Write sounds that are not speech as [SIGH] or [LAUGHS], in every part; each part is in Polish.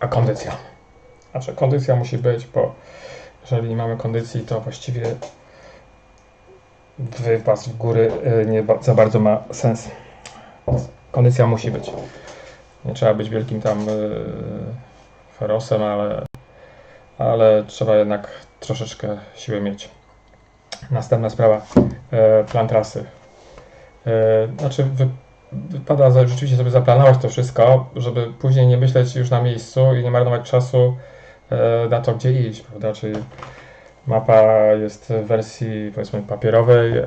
A kondycja. Znaczy kondycja musi być, bo jeżeli nie mamy kondycji, to właściwie wypas w góry y, nie za bardzo ma sens. Kondycja musi być. Nie trzeba być wielkim tam y, ferosem, ale, ale trzeba jednak troszeczkę siły mieć. Następna sprawa, e, plan trasy. Znaczy, wypada za, rzeczywiście sobie zaplanować to wszystko, żeby później nie myśleć już na miejscu i nie marnować czasu e, na to, gdzie iść, prawda? Czyli mapa jest w wersji powiedzmy papierowej, e,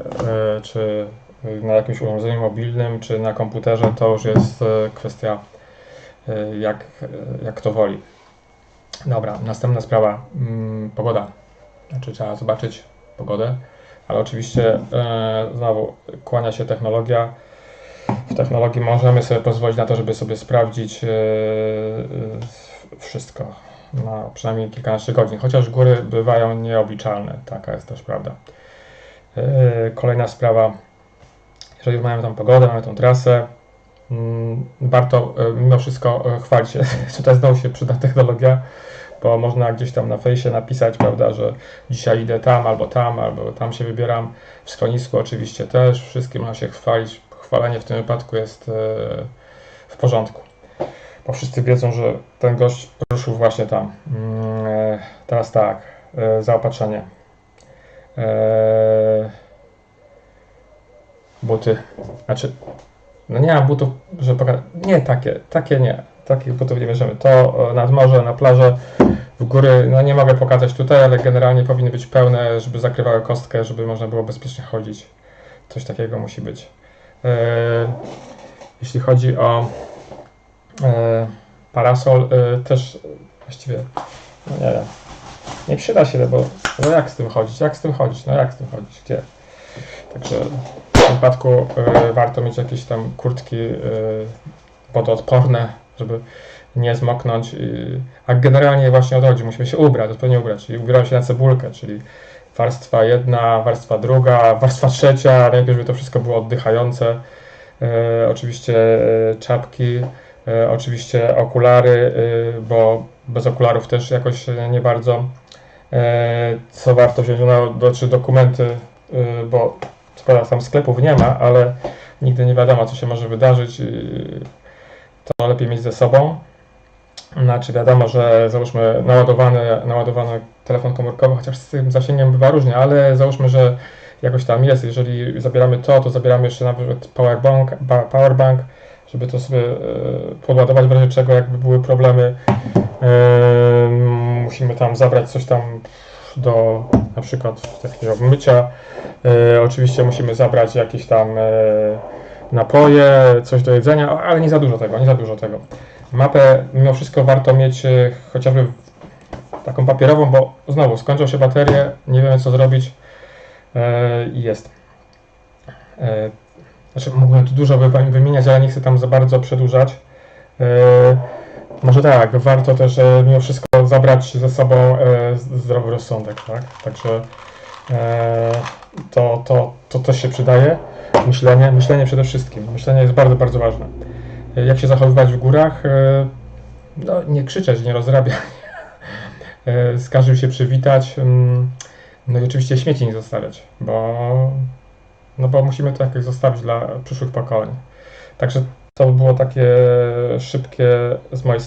czy na jakimś urządzeniu mobilnym, czy na komputerze, to już jest e, kwestia jak, jak kto woli. Dobra, następna sprawa, mm, pogoda. Znaczy trzeba zobaczyć pogodę, ale oczywiście znowu kłania się technologia. Technologii możemy sobie pozwolić na to, żeby sobie sprawdzić e, e, wszystko na przynajmniej kilkanaście godzin, chociaż góry bywają nieobliczalne, taka jest też prawda. E, kolejna sprawa, jeżeli mamy tą pogodę, mamy tą trasę, mm, warto mimo wszystko chwalić się, [LAUGHS] tutaj znowu się przyda technologia, bo można gdzieś tam na fejsie napisać, prawda, że dzisiaj idę tam, albo tam, albo tam się wybieram. W schronisku oczywiście też, wszystkim można się chwalić. Chwalenie w tym wypadku jest e, w porządku. Bo wszyscy wiedzą, że ten gość ruszył właśnie tam. Mm, e, Teraz tak, e, zaopatrzenie. Buty. Znaczy, no nie mam butów, że. Nie takie, takie nie. Takich butów nie bierzemy. To nad morze, na plażę, w góry, no nie mogę pokazać tutaj, ale generalnie powinny być pełne, żeby zakrywały kostkę, żeby można było bezpiecznie chodzić. Coś takiego musi być. E, jeśli chodzi o e, parasol, e, też właściwie, no nie wiem, nie przyda się, bo no jak z tym chodzić, jak z tym chodzić, no jak z tym chodzić, gdzie? Także w tym wypadku e, warto mieć jakieś tam kurtki wodoodporne, żeby nie zmoknąć. A generalnie właśnie o to chodzi, musimy się ubrać, odpowiednio ubrać. Czyli ubieramy się na cebulkę, czyli warstwa jedna, warstwa druga, warstwa trzecia, najpierw żeby to wszystko było oddychające. E, oczywiście e, czapki, e, oczywiście okulary, bo bez okularów też jakoś nie bardzo. Co warto wziąć na do, czy dokumenty, bo co tam sklepów nie ma, ale nigdy nie wiadomo co się może wydarzyć. To lepiej mieć ze sobą. Znaczy wiadomo, że załóżmy naładowany, naładowany telefon komórkowy, chociaż z tym zasięgiem bywa różnie, ale załóżmy, że jakoś tam jest. Jeżeli zabieramy to, to zabieramy jeszcze nawet powerbank, ba- powerbank żeby to sobie e, podładować w razie czego, jakby były problemy. E, musimy tam zabrać coś tam do na przykład takiego mycia. E, oczywiście musimy zabrać jakieś tam napoje, coś do jedzenia, ale nie za dużo tego, nie za dużo tego. Mapę mimo wszystko warto mieć e, chociażby taką papierową, bo znowu skończą się baterie, nie wiemy co zrobić e, i jest. E, znaczy mógłbym tu dużo wy- wymieniać, ale nie chcę tam za bardzo przedłużać. Może tak, warto też mimo wszystko zabrać ze sobą zdrowy rozsądek, tak? Także to, to, to też się przydaje. Myślenie, myślenie przede wszystkim. Myślenie jest bardzo, bardzo ważne. Jak się zachowywać w górach? E, no, nie krzyczeć, nie rozrabiać. [LAUGHS] E, z każdym się przywitać. mm, No i oczywiście śmieci nie zostawiać, bo, no bo musimy to jakoś zostawić dla przyszłych pokoleń. Także to by było takie szybkie z mojej.